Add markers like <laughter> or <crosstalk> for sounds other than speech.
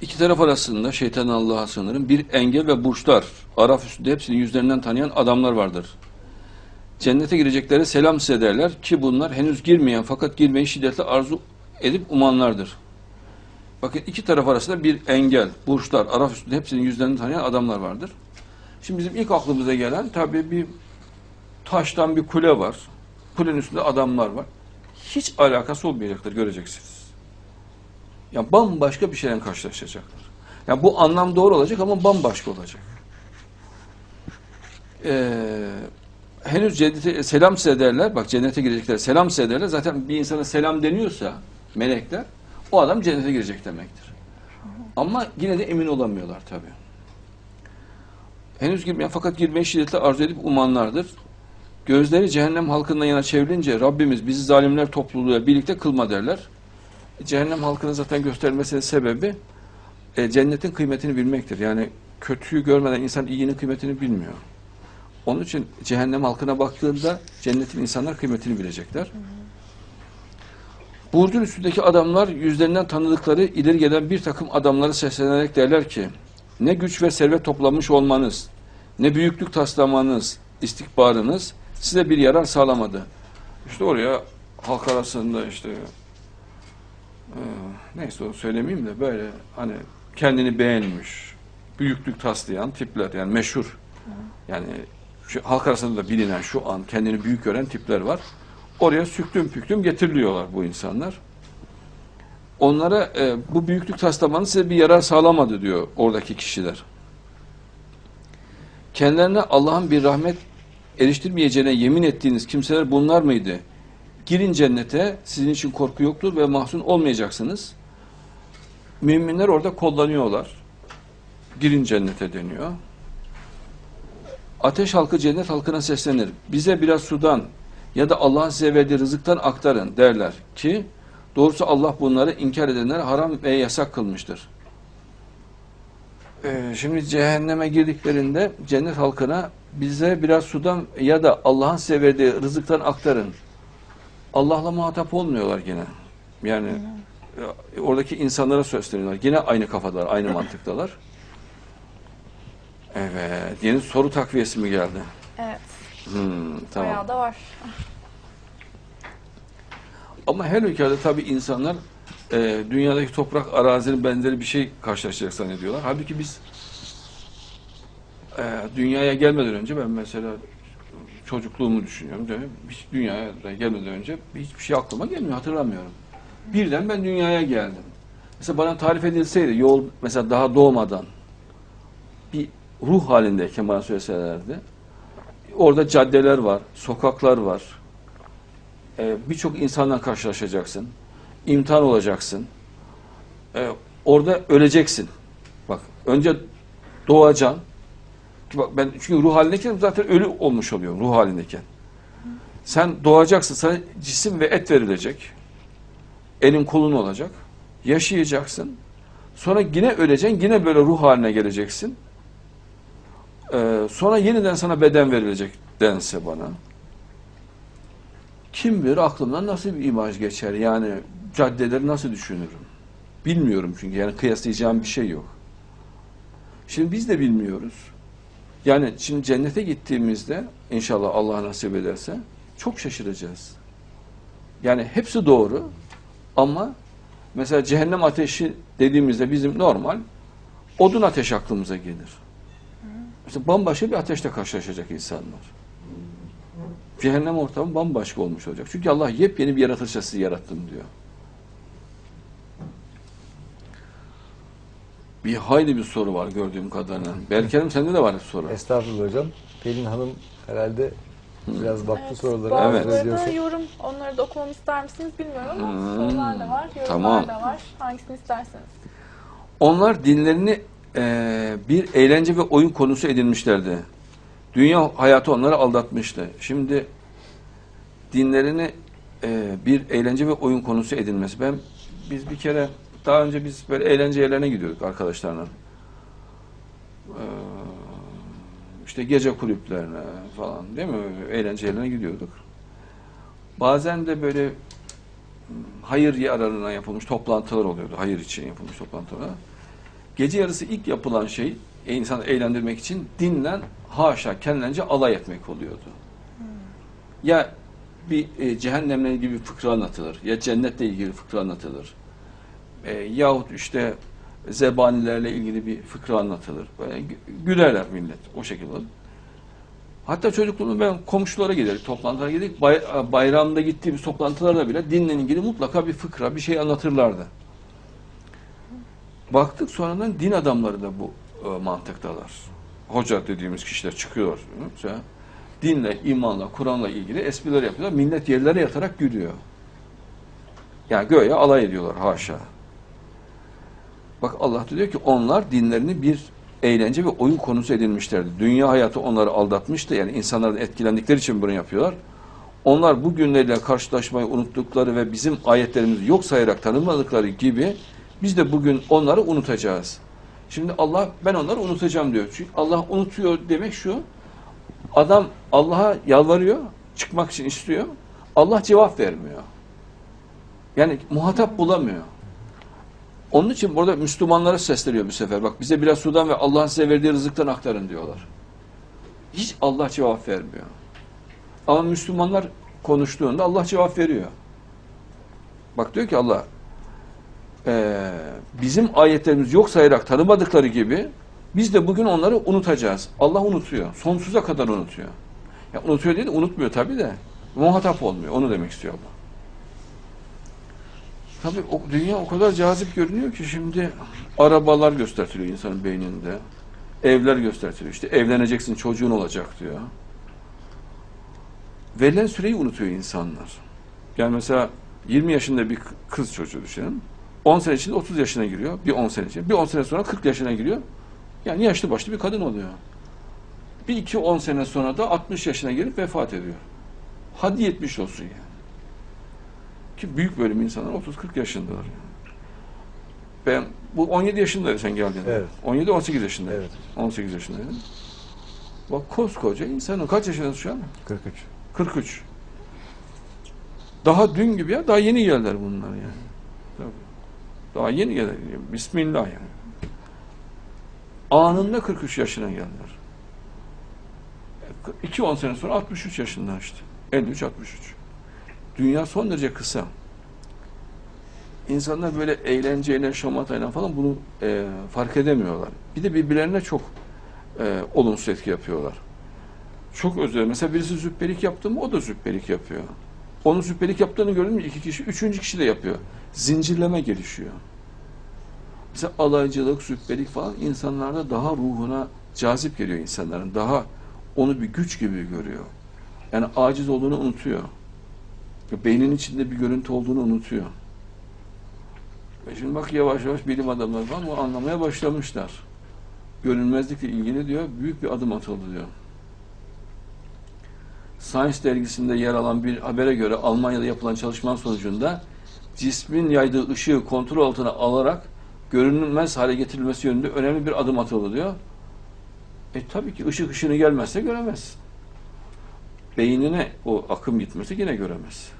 İki taraf arasında şeytan Allah'a sığınırım. Bir engel ve burçlar. Araf üstünde hepsini yüzlerinden tanıyan adamlar vardır. Cennete girecekleri selam size derler ki bunlar henüz girmeyen fakat girmeyi şiddetle arzu edip umanlardır. Bakın iki taraf arasında bir engel, burçlar, araf üstünde hepsinin yüzlerini tanıyan adamlar vardır. Şimdi bizim ilk aklımıza gelen tabii bir taştan bir kule var. Kulenin üstünde adamlar var. Hiç alakası olmayacaktır göreceksiniz. Yani bambaşka bir şeyle karşılaşacaklar. Yani bu anlam doğru olacak ama bambaşka olacak. Ee, henüz cennete selam size derler. Bak cennete girecekler. Selam size derler. Zaten bir insana selam deniyorsa melekler o adam cennete girecek demektir. Ama yine de emin olamıyorlar tabii. Henüz girmeyen fakat girmeyi şiddetle arzu edip umanlardır. Gözleri cehennem halkından yana çevrilince Rabbimiz bizi zalimler topluluğuyla birlikte kılma derler. Cehennem halkının zaten göstermesinin sebebi e, cennetin kıymetini bilmektir. Yani kötüyü görmeden insan iyinin kıymetini bilmiyor. Onun için cehennem halkına baktığında cennetin insanlar kıymetini bilecekler. Burcun üstündeki adamlar yüzlerinden tanıdıkları ileri gelen bir takım adamları seslenerek derler ki ne güç ve servet toplamış olmanız, ne büyüklük taslamanız, istikbarınız size bir yarar sağlamadı. İşte oraya halk arasında işte neyse o söylemeyeyim de böyle hani kendini beğenmiş, büyüklük taslayan tipler yani meşhur. Yani şu halk arasında da bilinen şu an kendini büyük gören tipler var. Oraya süktüm püktüm getiriliyorlar bu insanlar. Onlara e, bu büyüklük taslamanız size bir yarar sağlamadı diyor oradaki kişiler. Kendilerine Allah'ın bir rahmet eriştirmeyeceğine yemin ettiğiniz kimseler bunlar mıydı? Girin cennete, sizin için korku yoktur ve mahzun olmayacaksınız. Müminler orada kullanıyorlar. Girin cennete deniyor. Ateş halkı cennet halkına seslenir. Bize biraz sudan ya da Allah'ın size verdiği rızıktan aktarın derler ki doğrusu Allah bunları inkar edenlere haram ve yasak kılmıştır. Ee, şimdi cehenneme girdiklerinde cennet halkına bize biraz sudan ya da Allah'ın size verdiği rızıktan aktarın. Allah'la muhatap olmuyorlar gene. Yani e, oradaki insanlara sesleniyorlar. Yine aynı kafadalar, aynı mantıktalar. <laughs> Evet. Yeni soru takviyesi mi geldi? Evet. Hmm, tamam. Bayağı da var. Ama her ülkede tabii insanlar e, dünyadaki toprak arazinin benzeri bir şey karşılaşacak zannediyorlar. Halbuki biz e, dünyaya gelmeden önce ben mesela çocukluğumu düşünüyorum. değil mi? Hiç dünyaya gelmeden önce hiçbir şey aklıma gelmiyor, hatırlamıyorum. Birden ben dünyaya geldim. Mesela bana tarif edilseydi yol mesela daha doğmadan bir ruh halindeyken bana söyleselerdi orada caddeler var, sokaklar var. Ee, Birçok insanla karşılaşacaksın. imtihan olacaksın. Ee, orada öleceksin. Bak önce doğacaksın. Ben çünkü ruh halindeyken zaten ölü olmuş oluyor ruh halindeyken. Sen doğacaksın. Sana cisim ve et verilecek. Elin kolun olacak. Yaşayacaksın. Sonra yine öleceksin. Yine böyle ruh haline geleceksin. Ee, sonra yeniden sana beden verilecek dense bana. Kim bilir aklımdan nasıl bir imaj geçer yani caddeleri nasıl düşünürüm. Bilmiyorum çünkü yani kıyaslayacağım bir şey yok. Şimdi biz de bilmiyoruz. Yani şimdi cennete gittiğimizde inşallah Allah nasip ederse çok şaşıracağız. Yani hepsi doğru ama mesela cehennem ateşi dediğimizde bizim normal odun ateş aklımıza gelir. Mesela bambaşka bir ateşle karşılaşacak insanlar. Cehennem ortamı bambaşka olmuş olacak. Çünkü Allah yepyeni bir sizi yarattım diyor. Bir hayli bir soru var gördüğüm kadarıyla. Belki Hanım sende de var bir soru. Estağfurullah hocam. Pelin Hanım herhalde biraz baktı Evet, sorulara. Evet. da yorum, onları da okumamı ister misiniz bilmiyorum ama Hmm, sorular da var, yorumlar tamam. da var. Hangisini isterseniz. Onlar dinlerini eee, bir eğlence ve oyun konusu edinmişlerdi. Dünya hayatı onları aldatmıştı. Şimdi dinlerini eee, bir eğlence ve oyun konusu edinmesi. Ben biz bir kere daha önce biz böyle eğlence yerlerine gidiyorduk arkadaşlarla. Eee, işte gece kulüplerine falan değil mi? Eğlence yerlerine gidiyorduk. Bazen de böyle hayır yararına yapılmış toplantılar oluyordu. Hayır için yapılmış toplantılar. gece yarısı ilk yapılan şey e, insanı eğlendirmek için dinle haşa kendilerince alay etmek oluyordu. Ya bir e, cehennemle ilgili bir fıkra anlatılır, ya cennetle ilgili fıkra anlatılır. E, yahut işte zebanilerle ilgili bir fıkra anlatılır. Böyle gü- gülerler millet o şekilde. Hatta çocukluğumda ben komşulara giderdik, toplantılara giderdik. Bay, bayramda gittiğimiz toplantılarda bile dinle ilgili mutlaka bir fıkra, bir şey anlatırlardı. Baktık sonradan din adamları da bu e, mantıktalar. Hoca dediğimiz kişiler çıkıyor. Dinle, imanla, Kur'an'la ilgili espriler yapıyorlar. Millet yerlere yatarak gülüyor. Yani göğe alay ediyorlar haşa. Bak Allah diyor ki onlar dinlerini bir eğlence ve oyun konusu edinmişlerdi. Dünya hayatı onları aldatmıştı. Yani insanların etkilendikleri için bunu yapıyorlar. Onlar bu günleriyle karşılaşmayı unuttukları ve bizim ayetlerimizi yok sayarak tanımadıkları gibi biz de bugün onları unutacağız. Şimdi Allah ben onları unutacağım diyor. Çünkü Allah unutuyor demek şu. Adam Allah'a yalvarıyor, çıkmak için istiyor. Allah cevap vermiyor. Yani muhatap bulamıyor. Onun için burada Müslümanlara sesleniyor bu sefer. Bak bize biraz sudan ve Allah'ın size verdiği rızıktan aktarın diyorlar. Hiç Allah cevap vermiyor. Ama Müslümanlar konuştuğunda Allah cevap veriyor. Bak diyor ki Allah eee, bizim ayetlerimiz yok sayarak tanımadıkları gibi biz de bugün onları unutacağız. Allah unutuyor. Sonsuza kadar unutuyor. Ya unutuyor değil de unutmuyor tabii de. Muhatap olmuyor. Onu demek istiyor Allah. Tabii o, dünya o kadar cazip görünüyor ki şimdi arabalar göstertiliyor insanın beyninde. Evler göstertiliyor. İşte evleneceksin, çocuğun olacak diyor. Verilen süreyi unutuyor insanlar. Yani mesela 20 yaşında bir kız çocuğu düşünün. 10 sene içinde 30 yaşına giriyor. Bir 10 sene içinde. Bir 10 sene sonra 40 yaşına giriyor. Yani yaşlı başlı bir kadın oluyor. Bir iki 10 sene sonra da 60 yaşına gelip vefat ediyor. Hadi 70 olsun yani. Ki büyük bölüm insanlar 30-40 yaşındalar. Ben bu 17 yaşındaydı sen geldiğinde. Evet. 17-18 yaşındaydı. Evet. 18 yaşındaydım. Bak koskoca insanın kaç yaşındasın şu an? 43. 43. Daha dün gibi ya, daha yeni geldiler bunlar yani. Tabii. Daha yeni geldiler. Bismillah yani. Anında 43 yaşına geldiler. 2-10 sene sonra 63 yaşında işte. 53-63. Dünya son derece kısa. İnsanlar böyle eğlenceyle, şamatayla falan bunu e, fark edemiyorlar. Bir de birbirlerine çok e, olumsuz etki yapıyorlar. Çok özür. Mesela birisi züppelik yaptı mı o da züppelik yapıyor. Onun züppelik yaptığını gördün mü iki kişi, üçüncü kişi de yapıyor. Zincirleme gelişiyor. Mesela alaycılık, züppelik falan insanlarda daha ruhuna cazip geliyor insanların. Daha onu bir güç gibi görüyor. Yani aciz olduğunu unutuyor. Beynin içinde bir görüntü olduğunu unutuyor. Ve şimdi bak yavaş yavaş bilim adamları falan bunu anlamaya başlamışlar. Görünmezlikle ilgili diyor büyük bir adım atıldı diyor. Science dergisinde yer alan bir habere göre Almanya'da yapılan çalışmanın sonucunda cismin yaydığı ışığı kontrol altına alarak görünmez hale getirilmesi yönünde önemli bir adım atıldı diyor. E tabii ki ışık ışığını gelmezse göremez. Beynine o akım gitmesi yine göremez.